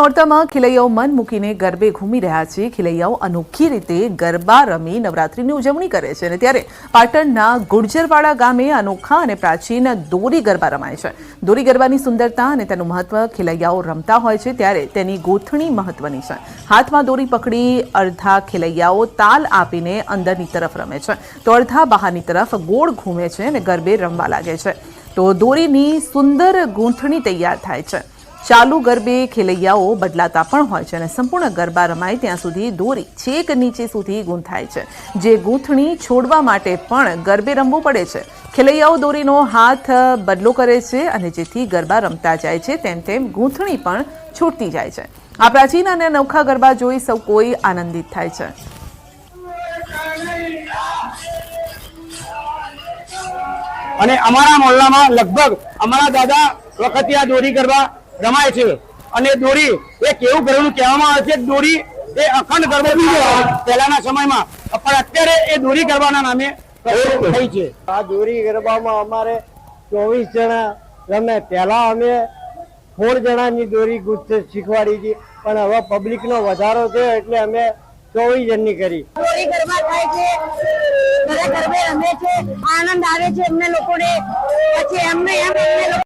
નોરતામાં ખેલૈયાઓ મન મૂકીને ગરબે ઘૂમી રહ્યા છે. ખેલૈયાઓ અનોખી રીતે ગરબા રમી નવરાત્રીની ઉજવણી કરે છે અને ત્યારે પાટણના ગુર્જરવાડા ગામે અનોખા અને પ્રાચીન દોરી ગરબા રમાય છે. દોરી ગરબાની સુંદરતા અને તેનું મહત્વ ખેલૈયાઓ રમતા હોય છે ત્યારે તેની ગોથણી મહત્વની છે. હાથમાં દોરી પકડી અડધા ખેલૈયાઓ તાલ આપીને અંદરની તરફ રમે છે. તો અડધા બહારની તરફ ગોળ ઘૂમે છે અને ગરબે રમવા લાગે છે. તો દોરીની સુંદર ગૂંથણી તૈયાર થાય છે. ચાલુ ગરબે ખેલૈયાઓ બદલાતા પણ હોય છે અને સંપૂર્ણ ગરબા રમાય ત્યાં સુધી દોરી છેક નીચે સુધી ગૂંથાય છે. જે ગૂંથણી છોડવા માટે પણ ગરબે રમવું પડે છે. ખેલૈયાઓ દોરીનો હાથ બદલો કરે છે અને જેથી ગરબા રમતા જાય છે તેમ તેમ ગૂંથણી પણ છૂટતી જાય છે. આ પ્રાચીન અને અનોખા ગરબા જોઈ સૌ કોઈ આનંદિત થાય છે. અને અમારા મોહલ્લામાં લગભગ અમારા દાદા વખતે આ દોરી ગરબા રમાય છે. અને દોરી એ કેવું ગરબું કહેવામાં આવે છે? દોરી એ અખંડ ગરબો પહેલાના સમયમાં. પણ અત્યારે એ દોરી ગરબાના નામે થઈ છે. આ દોરી ગરબામાં અમારે ચોવીસ જણા રમે. પહેલા અમે સોળ જણાની દોરી ગુસ્ત શીખવાડી હતી. પણ હવે પબ્લિકનો વધારો થયો એટલે અમે ચોવીસ જણની કરી. દોરી ગરબા થાય છે. બધા ગરબે રમે છે. આનંદ આવે છે એમને લોકોને. પછી એમને એમ